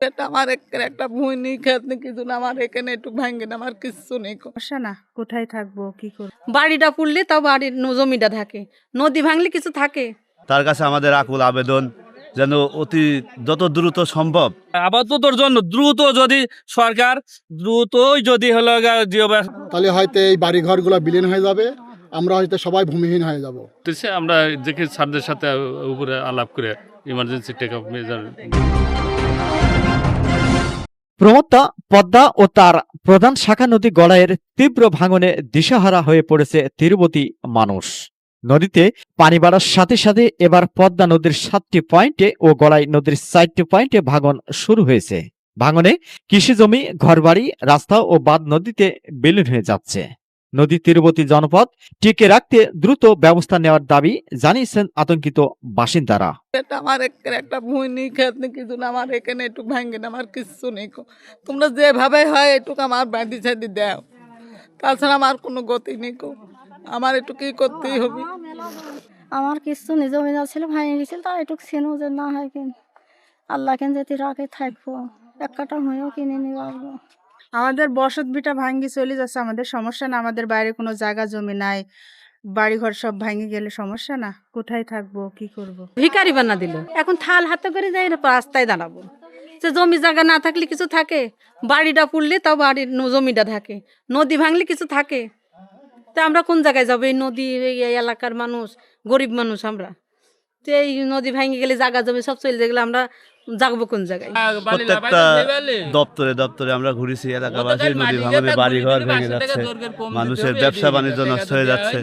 এটা আমার একটা ভুঁই নেই খেত কিছু না আমার এখানে একটু ভাঙ্গে না আমার কিচ্ছু নেই সমস্যা না কোথায় থাকব কি করব? বাড়িটা পুড়লে তাও বাড়ির জমিটা থাকে নদী ভাঙলে কিছু থাকে। তার কাছে আমাদের আকুল আবেদন যেন অতি যত দ্রুত সম্ভব। আপাততর জন্য দ্রুত যদি সরকার দ্রুতই যদি হলো তাহলে হয়তো এই বাড়িঘরগুলো বিলীন হয়ে যাবে আমরা হয়তো সবাই ভূমিহীন হয়ে যাব। আমরা দেখি স্যারদের সাথে উপরে আলাপ করে ইমার্জেন্সি টেক আপ মেজার প্রমত্তা পদ্মা ও তার প্রধান শাখা নদী গড়াইয়ের তীব্র ভাঙনে দিশাহারা হয়ে পড়েছে তিরুপতি মানুষ। নদীতে পানি বাড়ার সাথে সাথে এবার পদ্মা নদীর সাতটি পয়েন্টে ও গড়াই নদীর চারটি পয়েন্টে ভাঙন শুরু হয়েছে। ভাঙনে কৃষি জমি ঘরবাড়ি, রাস্তা ও বাঁধ নদীতে বিলীন হয়ে যাচ্ছে। নদী তীরবর্তী জনপদ টিকে রাখতে দ্রুত ব্যবস্থা নেওয়ার দাবি জানিয়েছেন আতঙ্কিত বাসিন্দারা। এটা আমার একটা ভুঁই নেই খেত নেই কিছু না আমার এখানে একটু ভাঙ্গে না আমার কিচ্ছু নেই কো। তোমরা যেভাবে হয় একটু আমার বাঁধি ছাদি দাও। তাছাড়া আমার কোনো গতি নেই কো। আমার একটু কি করতেই হবে। আমার কিছু নিজ জমিনা ছিল ভাঙে গেছিল তা একটু ছিল যে না হয় কিন। আল্লাহ কেন যদি রাখে থাকব এক কাটা হয়েও কিনে নিয়ে আমাদের বসত ভিটা ভাঙ্গি চলে যাচ্ছে, আমাদের সমস্যা না, আমাদের বাইরে কোনো জায়গা, জমি নাই, বাড়িঘর সব ভাঙে গেলে সমস্যা না? কোথায় থাকব, কি করব। ভিকারি বানা দিল। এখন থাল হাতে করে যাই না, রাস্তায় দাঁড়াবো। সে জমি জায়গা না থাকলে কিছু থাকে, বাড়িটা পুড়লে তাও বাড়ির জমিটা থাকে। নদী ভাঙলে কিছু থাকে। তা আমরা কোন জায়গায় যাব? এই নদী, এই এলাকার মানুষ, গরিব মানুষ আমরা। তো এই নদী ভাঙে গেলে জায়গা, জমি সব চলে গেলে আমরা যাব কোন জায়গায়? প্রত্যেকটা দপ্তরে দপ্তরে আমরা ঘুরেছি এলাকাবাসী নদী ভাঙনে বাড়িঘর ভেঙে যাচ্ছে। মানুষের ব্যবসা বাণিজ্য নষ্ট হয়ে যাচ্ছে।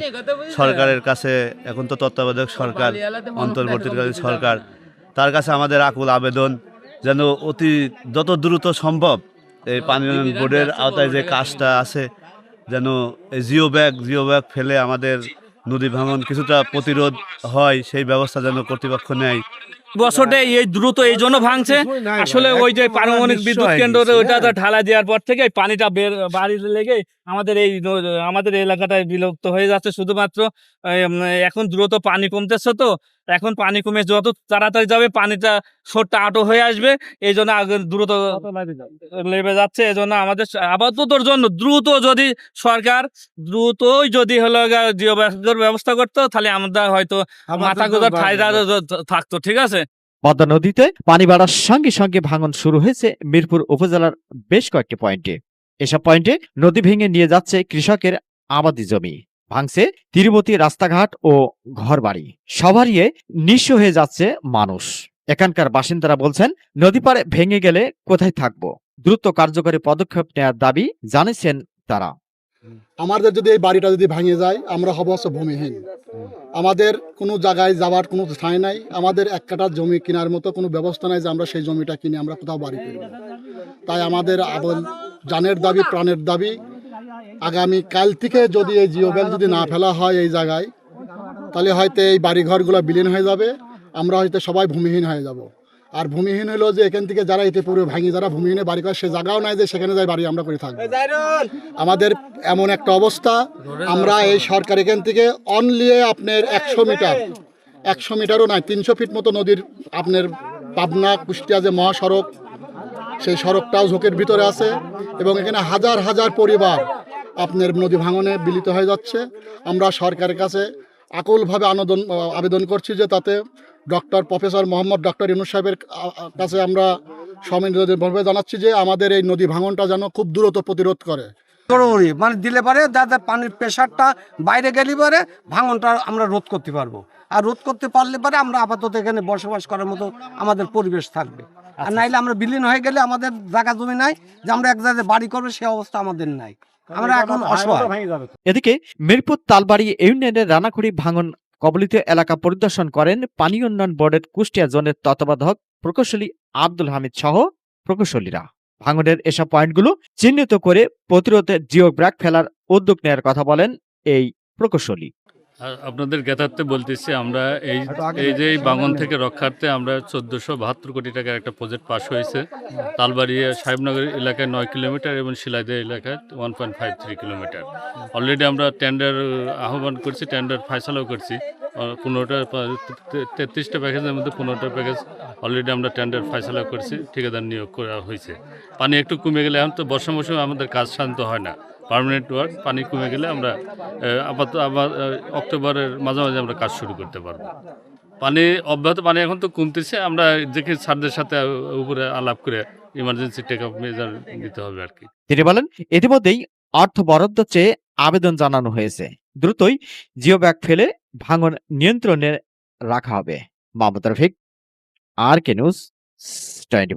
সরকারের কাছে এখন তো তত্ত্বাবধায়ক সরকার অন্তর্বর্তীকালীন সরকার। তার কাছে আমাদের আকুল আবেদন যেন অতি যত দ্রুত সম্ভব এই পানি বোর্ডের আওতায় যে কাজটা আছে যেন এই জিও ব্যাগ জিও ব্যাগ ফেলে আমাদের নদী ভাঙন কিছুটা প্রতিরোধ হয় সেই ব্যবস্থা যেন কর্তৃপক্ষ নেয়। বছরটা এই দ্রুত এই জন্য ভাঙছে। আসলে ওই যে পারমাণবিক বিদ্যুৎ কেন্দ্র ওইটা ঢালা দেওয়ার পর থেকে পানিটা বের বাড়ি লেগে আমাদের এই আমাদের এলাকাটায় বিলুপ্ত হয়ে যাচ্ছে। শুধুমাত্র এখন দ্রুত পানি কমতেছে তো। এখন পানি কমে যত তাড়াতাড়ি যাবে পানিটা সোরটা আটো হয়ে আসবে। এই জন্য আগে দ্রুত লেবে যাচ্ছে। এই জন্য আমাদের আপাততর জন্য দ্রুত যদি সরকার দ্রুতই যদি হলো জিও ব্যবস্থা করতো তাহলে আমরা হয়তো মাথা গোজার ঠাইরা থাকতো ঠিক আছে? পদ্মা নদীতে পানি বাড়ার সঙ্গে সঙ্গে ভাঙন শুরু হয়েছে মিরপুর উপজেলার বেশ কয়েকটি পয়েন্টে। এসব পয়েন্টে নদী ভেঙে নিয়ে যাচ্ছে কৃষকের আবাদি জমি। ভাঙছে তীরবর্তী রাস্তাঘাট ও ঘরবাড়ি। সবারিয়ে নিঃস্ব হয়ে যাচ্ছে মানুষ। এখানকার বাসিন্দারা বলছেন, নদী পারে ভেঙে গেলে কোথায় থাকব? দ্রুত কার্যকরী পদক্ষেপ নেওয়ার দাবি জানিয়েছেন তারা। আমাদের যদি এই বাড়িটা যদি ভাঙে যায়, আমরা হব ভূমিহীন। আমাদের কোনো জায়গায় যাওয়ার কোনো ঠাঁই নাই। আমাদের এক কাটা জমি কেনার মতো কোনো ব্যবস্থা নাই যে আমরা সেই জমিটা কিনে আমরা কোথাও বাড়ি করব তাই আমাদের আবল জানের দাবি প্রাণের দাবি। আগামী কাল থেকে যদি এই জিও ব্যাগ যদি না ফেলা হয় এই জায়গায় তাহলে হয়তো এই বাড়িঘরগুলো বিলীন হয়ে যাবে। আমরা হয়তো সবাই ভূমিহীন হয়ে যাব। আর ভূমিহীন হলো যে এখান থেকে যারা এতে পুরো ভাঙি যারা ভূমিহীনে বাড়ি করে সে জায়গাও নাই যে সেখানে যাই বাড়ি আমরা করে থাকব। আমাদের এমন একটা অবস্থা। আমরা এই সরকার এখান থেকে অনলি আপনার একশো মিটার একশো মিটারও নাই তিনশো ফিট মতো নদীর আপনার পাবনা কুষ্টিয়া যে মহাসড়ক সেই সড়কটাও ঝোঁকের ভিতরে আছে এবং এখানে হাজার হাজার পরিবার আপনার নদী ভাঙনে বিলিত হয়ে যাচ্ছে। আমরা সরকারের কাছে আকুলভাবে আনোদন, আবেদন করছি যে তাতে doctor professor Mohammad doctor Yunus সাহেবের কাছে আমরা সমিতভাবে জানাচ্ছি যে আমাদের এই নদী ভাঙনটা যেন খুব দ্রুত প্রতিরোধ করে। মানে দিলে পারে যাতে পানির প্রেশারটা বাইরে গেলে পারে ভাঙনটা আমরা রোধ করতে পারব। আর রোধ করতে পারলে পারে আমরা আপাতত এখানে বসবাস করার মতো আমাদের পরিবেশ থাকবে। আর নাইলে আমরা বিলীন হয়ে গেলে আমাদের জায়গা জমি নাই যে আমরা এক জায়গায় বাড়ি করব সে অবস্থা আমাদের নাই। আমরা এখন অসহায়। এদিকে মিরপুর তালবাড়ি ইউনিয়নের রানাখড়ি ভাঙন কবলিত এলাকা পরিদর্শন করেন পানি উন্নয়ন বোর্ডের কুষ্টিয়া জোনের তত্ত্বাবধায়ক প্রকৌশলী আব্দুল হামিদ সহ প্রকৌশলীরা। ভাঙনের এসব পয়েন্টগুলো চিহ্নিত করে প্রতিরোধে জিও ব্র্যাক ফেলার উদ্যোগ নেওয়ার কথা বলেন এই প্রকৌশলী। আপনাদের জ্ঞাতার্থে বলতেছি আমরা এই এই যে এই বাগান থেকে রক্ষার্থে আমরা চোদ্দোশো বাহাত্তর কোটি টাকার একটা প্রজেক্ট পাশ হয়েছে। তালবাড়িয়া সাহেবনগর এলাকায় নয় কিলোমিটার এবং শিলাইদা এলাকায় one point five three kilometre. Already আমরা টেন্ডার আহ্বান করছি টেন্ডার ফয়সালাও করছি। পনেরোটা তেত্রিশটা প্যাকেজের মধ্যে পনেরোটা প্যাকেজ অলরেডি আমরা টেন্ডার ফয়সলা করছি ঠিকাদার নিয়োগ করা হয়েছে। পানি একটু কমে গেলে এখন তো বর্ষা মৌসুমে আমাদের কাজ শান্ত হয় না। পার্মানেন্ট ওয়ার্ক পানি কমে গেলে আমরা আপাতত আবার অক্টোবরের মাঝামাঝি আমরা কাজ শুরু করতে পারব। পানি, অব্যাহত পানি এখন তো কমতেছে, আমরা দেখি স্যারদের সাথে উপরে আলাপ করে ইমার্জেন্সি টেক আপ মেজার নিতে হবে আর কি। তিনি বলেন, ইতিমধ্যেই অর্থ বরাদ্দ চেয়ে আবেদন জানানো হয়েছে। দ্রুতই জিও ব্যাগ ফেলে ভাঙন নিয়ন্ত্রণে রাখা হবে। Mahmud Rafiq R K news, twenty